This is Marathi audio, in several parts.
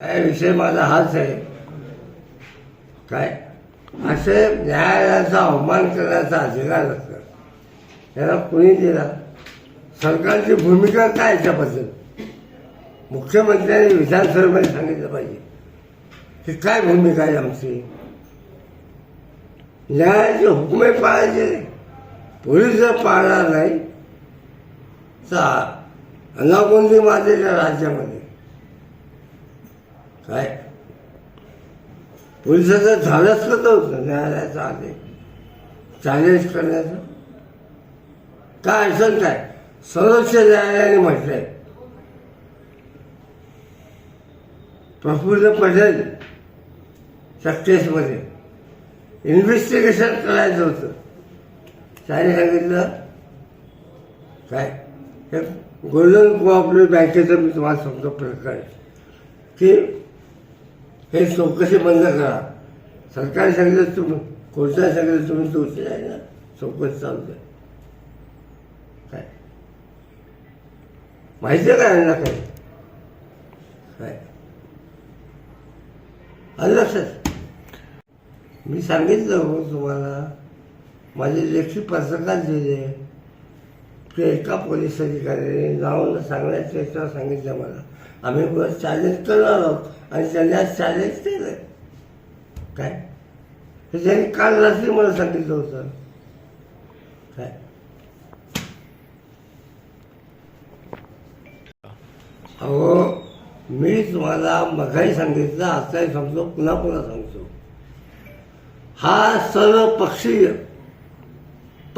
काय विषय माझा हाच आहे. काय? असे न्यायालयाचा अवमान करण्याचा अधिकार असतो. त्याला कुणी दिला? सरकारची भूमिका काय याच्याबद्दल? मुख्यमंत्र्यांनी विधानसभेमध्ये सांगितलं पाहिजे. की काय भूमिका आहे आमची? न्यायाचे हुकुमे पाळायचे पोलीस जर पाळणार नाही तर अनागोंदी माझे राज्यामध्ये काय? पोलिसांचं झालंच कसं होतं न्यायालयाचा आदेश. चॅलेंज करण्याचं. काय अडचण काय? सर्वोच्च न्यायालयाने म्हटलंय. प्रफुल्ल पटेल त्या केसमध्ये. इन्व्हेस्टिगेशन करायचं होतं. त्याने सांगितलं काय? हे गोल्डन कोऑपरेटिव्ह बँकेचं मी तुम्हाला सांगतो प्रकार की हे चौकशी बंद करा. सरकार सांगितलं तुम्ही कोर्टाने सांगितलं तुम्ही दोषी आहे ना चौकशी चालू आहे काय? माहिती आहे काय यांना काय काय? आलं लक्षात? मी सांगितलं हो तुम्हाला माझे लेखी पत्रकार दिले. ते एका पोलीस अधिकाऱ्याने जाऊन न याच्यावर सांगितलं मला आम्ही बस चॅलेंज करणार आहोत आणि त्यांनी आज चॅलेंज केलं काय? हे त्यांनी काल रात्री मला सांगितलं होतं. काय? अहो मी तुम्हाला मगाही सांगितलं आताही सांगतो पुन्हा पुन्हा सांगतो. हा सर्व पक्षीय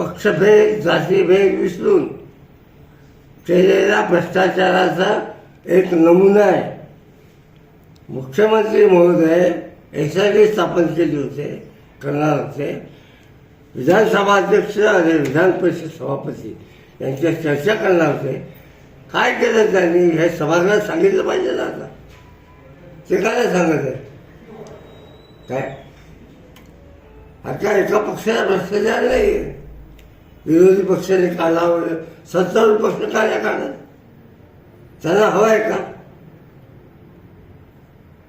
पक्षभेद जातीभेद विसरून केलेला भ्रष्टाचाराचा एक नमुना आहे. मुख्यमंत्री महोदय एस आय डी स्थापन केली होते करणार होते. विधानसभा अध्यक्ष आणि विधान परिषद सभापती यांच्या चर्चा करणार होते. काय केलं त्यांनी? हे सभागृहात सांगितलं पाहिजे ना आता. ते काय सांगत आहे काय? आता एका पक्षाचा भ्रष्टाचार नाही विरोधी पक्षाने काढावं सत्तारूढ पक्ष काय नाही? काढत त्यांना हवं आहे का?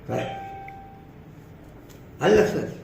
काय? आलं लक्षात